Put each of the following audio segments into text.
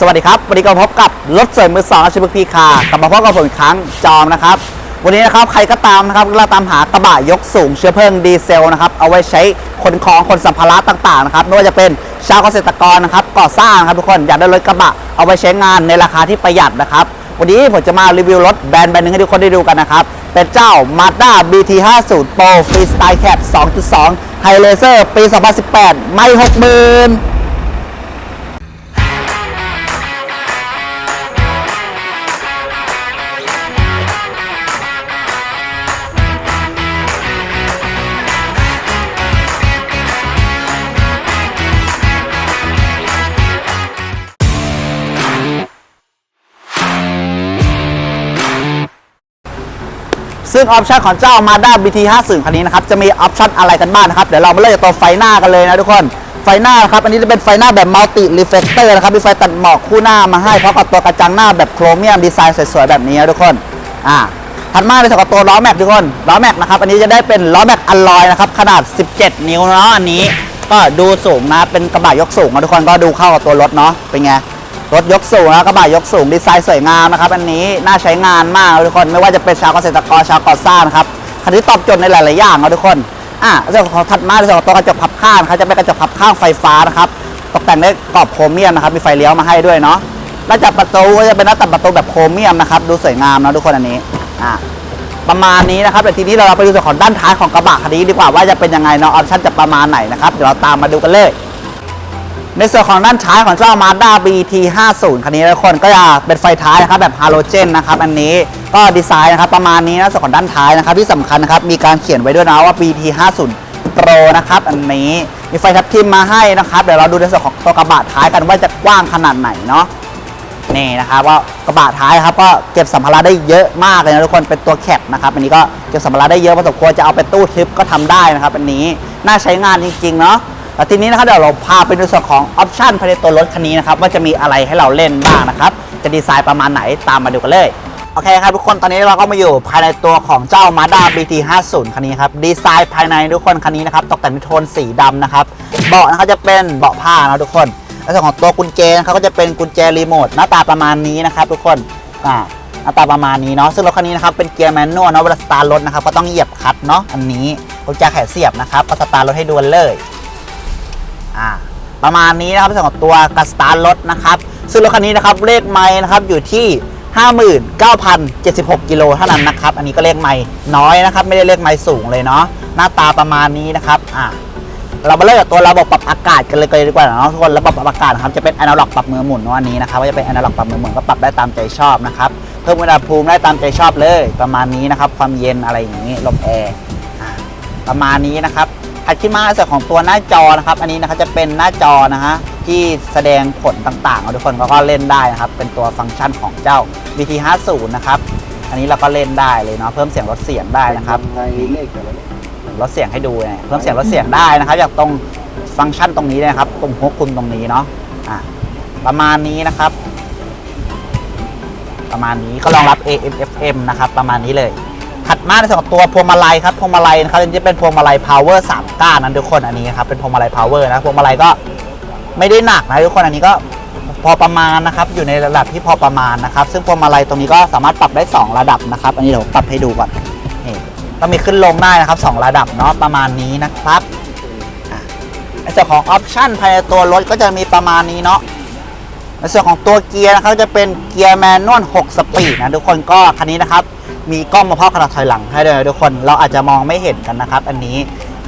สวัสดีครับ วันนี้ก็พบกับรถสวยมือสองอาชีพพีคากลับมาพบกับผมอีกครั้งจอมนะครับ วันนี้นะครับใครก็ตามนะครับเราตามหากระบะยกสูงเชื้อเพลิงดีเซลนะครับเอาไว้ใช้ขนของขนสัมภาระต่างๆนะครับไม่ว่าจะเป็นชาวเกษตรกรนะครับก่อสร้างครับทุกคนอยากได้รถกระบะเอาไว้ใช้งานในราคาที่ประหยัดนะครับวันนี้ผมจะมารีวิวรถแบรนด์แบรนด์หนึ่งให้ทุกคนได้ดูกันนะครับ เป็นเจ้า Mazda BT50 Pro Freestyle Cab 2.2 High Laser ปี 2018 ไม่ 60,000 ซึ่งออปชันของเจ้า Mazda BT50 คันนี้นะครับ จะมีออปชันอะไรกันบ้างนะครับ เดี๋ยวเรามาเริ่มจากตัวไฟหน้ากันเลยนะทุกคน ไฟหน้าครับ อันนี้จะเป็นไฟหน้าแบบมัลติรีเฟ c เตอร์นะครับ มีไฟตัดหมอกคู่หน้ามาให้พร้อมกับตัวกระจังหน้าแบบโครเมียมดีไซน์สวยๆแบบนี้นะทุกคน อ่าถัดมาในส่วนของตัวล้อแม็กทุกคน ล้อแม็กนะครับ อันนี้จะได้เป็นล้อแม็กอลลอยนะครับ ขนาด 17 นิ้วเนาะ อันนี้ ก็ดูสูงนะ เป็นกระบะยกสูงนะทุกคน ก็ดูเข้ากับตัวรถเนาะ เป็นไง รถยกสูงนะกระบะยกสูงดีไซน์สวยงามนะครับ อันนี้น่าใช้งานมากทุกคนไม่ว่าจะเป็นชาวเกษตรกรชาวก่อสร้างนะครับคันนี้ตอบโจทย์ในหลาย ๆ อย่างนะทุกคนอะเรื่องของถัดมาในส่วนของตัวกระจกพับข้างครับจะเป็นกระจกพับข้างไฟฟ้านะครับตกแต่งด้วยกรอบโครเมียมนะครับมีไฟเลี้ยวมาให้ด้วยเนาะหน้าจับประตูก็จะเป็นหน้าตัดประตูแบบโครเมียมนะครับดูสวยงามนะทุกคนอันนี้อะประมาณนี้นะครับแต่ทีนี้เราไปดูส่วนของด้านท้ายของกระบะคันนี้ดีกว่าว่าจะเป็นยังไงเนาะออปชั่นจะประมาณไหนนะครับเดี๋ยวเราตามมาดูกันเลย ในส่วนของด้านท้ายของเจ้า Mazda BT50 คันนี้ทุกคนก็จะเป็นไฟท้ายนะครับแบบฮาโลเจนนะครับอันนี้ก็ดีไซน์นะครับประมาณนี้นะส่วนของด้านท้ายนะครับที่สำคัญนะครับมีการเขียนไว้ด้วยนะว่า BT50 Pro นะครับอันนี้มีไฟทับทิมมาให้นะครับเดี๋ยวเราดูในส่วนของตัวกระบะท้ายกันว่าจะกว้างขนาดไหนเนาะนี่นะครับว่ากระบะท้ายครับก็เก็บสัมภาระได้เยอะมากเลยนะทุกคนเป็นตัวแคปนะครับอันนี้ก็เก็บสัมภาระได้เยอะพอสมควรจะเอาไปตู้ทึบก็ทำได้นะครับอันนี้น่าใช้งานจริงๆเนาะ แล้วทีนี้นะครับเดี๋ยวเราพาไปดูส่วนของออปชันภายในตัวรถคันนี้นะครับว่าจะมีอะไรให้เราเล่นบ้างนะครับ จะดีไซน์ประมาณไหนตามมาดูกันเลยโอเคครับทุกคนตอนนี้เราก็มาอยู่ภายในตัวของเจ้า Mazda BT50 คันนี้ครับดีไซน์ภายในทุกคนคันนี้นะครับตกแต่งด้วยโทนสีดำนะครับเบาะนะครับจะเป็นเบาะผ้านะทุกคนแล้วส่วนของตัวกุญแจนะครับก็จะเป็นกุญแจรีโมทหน้าตาประมาณนี้นะครับทุกคนอ่าหน้าตาประมาณนี้เนาะซึ่งรถคันนี้นะครับเป็นเกียร์แมนนวลเนาะเวลาสตาร์ทรถนะครับก็ต้องเหยียบคลัตช์เนาะอันนี้กุญแจแขนเสียบนะครับก็สตาร์ทรถให้ดวนเลย ประมาณนี้นะครับสำหรับตัวกัสตาร์รถนะครับซึ่งรถคันนี้นะครับเลขไม้นะครับอยู่ที่ 59,076กิโลเท่านั้นนะครับ อันนี้ก็เลขไม้น้อยนะครับ ไม่ได้เลขไม้สูงเลยเนาะหน้าตาประมาณนี้นะครับอ่าเรามาเริ่มจากตัวระบบปรับอากาศกันเลยดีกว่าเนาะทุกคนระบบปรับอากาศครับจะเป็นอนาล็อกปรับมือหมุนเนาะอันนี้นะครับก็จะเป็นอนาล็อกปรับมือหมุนก็ปรับได้ตามใจชอบนะครับเพิ่มอุณหภูมิได้ตามใจชอบเลย ประมาณนี้นะครับ ความเย็นอะไรอย่างนี้ลมแอร์อ่าประมาณนี้นะครับ ถัดขึ้นมาส่วนของตัวหน้าจอนะครับ อันนี้นะครับจะเป็นหน้าจอนะฮะที่แสดงผลต่างๆเอาทุกคนก็เล่นได้นะครับ เป็นตัวฟังก์ชันของเจ้า BT50 นะครับ อันนี้เราก็เล่นได้เลยเนาะเพิ่มเสียงลดเสียงได้นะครับในเลขแต่ละเลขลดเสียงให้ดูเนี่ยเพิ่มเสียงลดเสียงได้นะครับจากตรงฟังก์ชันตรงนี้นะครับตรงหัวคุมตรงนี้เนาะอะประมาณนี้นะครับ ประมาณนี้ก็รองรับ AM FM นะครับ ประมาณนี้เลย ถัดมาในส่วนของตัวพวงมาลัยครับพวงมาลัยนะครับจะเป็นพวงมาลัย power 3ก้านนั้นทุกคนอันนี้ครับเป็นพวงมาลัย power นะพวงมาลัยก็ไม่ได้หนักนะทุกคนอันนี้ก็พอประมาณนะครับอยู่ในระดับที่พอประมาณนะครับ ซึ่งพวงมาลัยตรงนี้ก็สามารถปรับได้ 2 ระดับนะครับ อันนี้เดี๋ยวปรับให้ดูก่อนนี่ก็มีขึ้นลงได้นะครับ 2 ระดับเนาะประมาณนี้นะครับในส่วนของออปชันภายในตัวรถก็จะมีประมาณนี้เนาะในส่วนของตัวเกียร์นะครับจะเป็นเกียร์แมนนวล6สปีดนะทุกคนก็คันนี้นะครับ มีกล้องมองภาพขนาดถอยหลังให้ด้วยทุกคนเราอาจจะมองไม่เห็นกันนะครับ อันนี้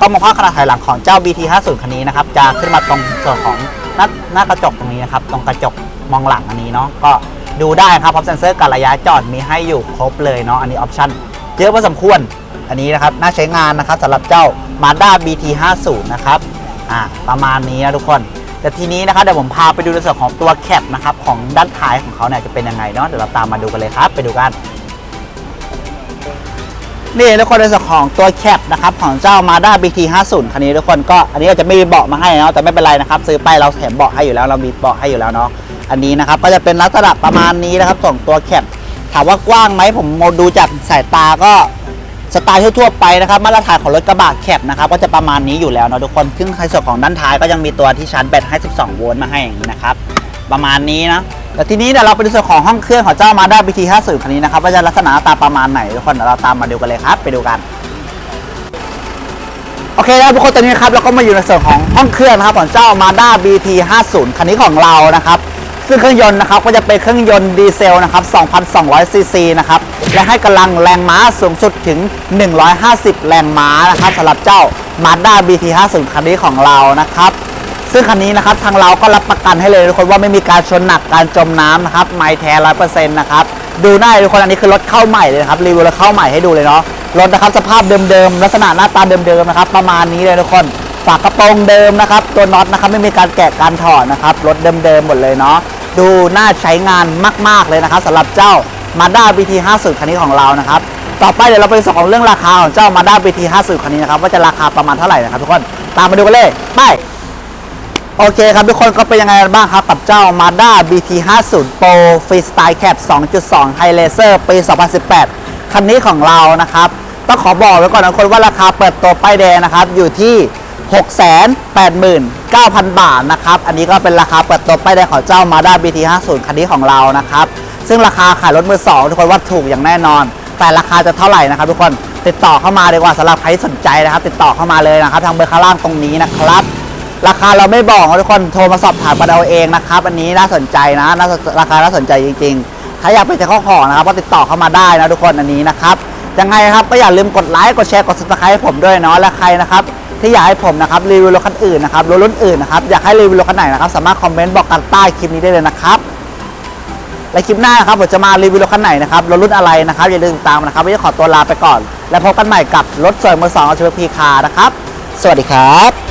กล้องมองภาพขนาดถอยหลังของเจ้า BT50 คันนี้นะครับจะขึ้นมาตรงส่วนของหน้าหน้ากระจกตรงนี้นะครับตรงกระจกมองหลังอันนี้เนาะก็ดูได้ครับพร้อมเซ็นเซอร์การระยะจอดมีให้อยู่ครบเลยเนาะอันนี้ออปชั่นเยอะพอสมควรอันนี้นะครับน่าใช้งานนะครับสำหรับเจ้า Mazda BT50 นะครับอ่าประมาณนี้นะทุกคน แต่ทีนี้นะครับเดี๋ยวผมพาไปดูในส่วนของตัวแคปนะครับของด้านท้ายของเขาเนี่ยจะเป็นยังไงเนาะเดี๋ยวเราตามมาดูกันเลยครับไปดูกัน นี่ทุกคนในส่วนของตัวแคปนะครับของเจ้า Mazda BT50 คันนี้ทุกคนก็อันนี้ก็จะไม่มีเบาะมาให้เนาะแต่ไม่เป็นไรนะครับ ซื้อไปเราแถมเบาะให้อยู่แล้วเรามีเบาะให้อยู่แล้วเนาะอันนี้นะครับก็จะเป็นลักษณะประมาณนี้นะครับของตัวแคปถามว่ากว้างไหมผมมองดูจากสายตาก็สไตล์ทั่วๆไปนะครับมาตรฐานของรถกระบะแคปนะครับก็จะประมาณนี้อยู่แล้วเนาะทุกคนซึ่งในส่วนของด้านท้ายก็ยังมีตัวที่ชาร์จแบตให้ 12 โวลต์มาให้อย่างนี้นะครับ ประมาณนี้นะแต่ทีนี้เดี๋ยวเราไปดูส่วนของห้องเครื่องของเจ้า Mazda BT 50คันนี้นะครับว่าจะลักษณะตาประมาณไหนทุกคนเดี๋ยวเราตามมาดูกันเลยครับ ไปดูกันโอเคแล้วทุกคนตอนนี้ครับเราก็มาอยู่ในส่วนของห้องเครื่องนะครับของเจ้า Mazda BT 50คันนี้ของเรานะครับซึ่งเครื่องยนต์นะครับก็จะเป็นเครื่องยนต์ดีเซลนะครับ2,200ซีซีนะครับและให้กำลังแรงม้าสูงสุดถึง 150 แรงม้านะครับสำหรับเจ้า Mazda BT 50 คันนี้ของเรานะครับ ซึ่งคันนี้นะครับทางเราก็รับประกันให้เลยทุกคนว่าไม่มีการชนหนักการจมน้ำนะครับไม่แท้ร้อยเปอร์เซ็นต์นะครับดูได้ทุกคนอันนี้คือรถเข้าใหม่เลยครับรีวิวรถเข้าใหม่ให้ดูเลยเนาะรถนะครับสภาพเดิมๆลักษณะหน้าตาเดิมๆนะครับประมาณนี้เลยทุกคนฝากระโปรงเดิมนะครับ ตัวน็อตนะครับไม่มีการแกะการถอดนะครับรถเดิมๆหมดเลยเนาะดูน่าใช้งานมากๆเลยนะครับสำหรับเจ้า Mazda BT 50 คันนี้ของเรานะครับต่อไปเดี๋ยวเราไปส่วนของเรื่องราคาของเจ้า Mazda BT 50 คันนี้นะครับว่าจะราคาประมาณเท่าไหร่นะครับทุกคนตามมาดูกันเลยไป โอเคครับทุกคนก็เป็นยังไงกันบ้างครับ กับเจ้า Mazda BT 50 Pro Freestyle Cap 2.2 High Laser ปี 2018 คันนี้ของเรานะครับ ต้องขอบอกไว้ก่อนนะทุกคนว่าราคาเปิดตัวป้ายแดงนะครับ อยู่ที่ 689,000 บาทนะครับ อันนี้ก็เป็นราคาเปิดตัวป้ายแดงของเจ้า Mazda BT 50คันนี้ของเรานะครับ ซึ่งราคาขายรถมือสองทุกคนว่าถูกอย่างแน่นอน แต่ราคาจะเท่าไหร่นะครับ ทุกคนติดต่อเข้ามาดีกว่าสำหรับใครสนใจนะครับ ติดต่อเข้ามาเลยนะครับ ทางเบอร์ข้างล่างตรงนี้นะครับ ราคาเราไม่บอกทุกคนโทรมาสอบถามกันเอาเองนะครับอันนี้น่าสนใจนะน่าราคาน่าสนใจจริงๆถ้าอยากไปเจอข้อของนะครับก็ติดต่อเข้ามาได้นะทุกคนอันนี้นะครับยังไงครับก็อย่าลืมกดไลค์กดแชร์กด subscribe ให้ผมด้วยเนาะและใครนะครับที่อยากให้ผมนะครับรีวิวรถคันอื่นนะครับรถรุ่นอื่นนะครับอยากให้รีวิวรถคันไหนนะครับสามารถคอมเมนต์บอกกันใต้คลิปนี้ได้เลยนะครับและคลิปหน้านะครับผมจะมารีวิวรถคันไหนนะครับรถรุ่นอะไรนะครับอย่าลืมติดตามนะครับวันนี้ขอตัวลาไปก่อน แล้วพบกันใหม่กับรถสวยมือสองเอาชีวิตพีคานะครับ สวัสดีครับ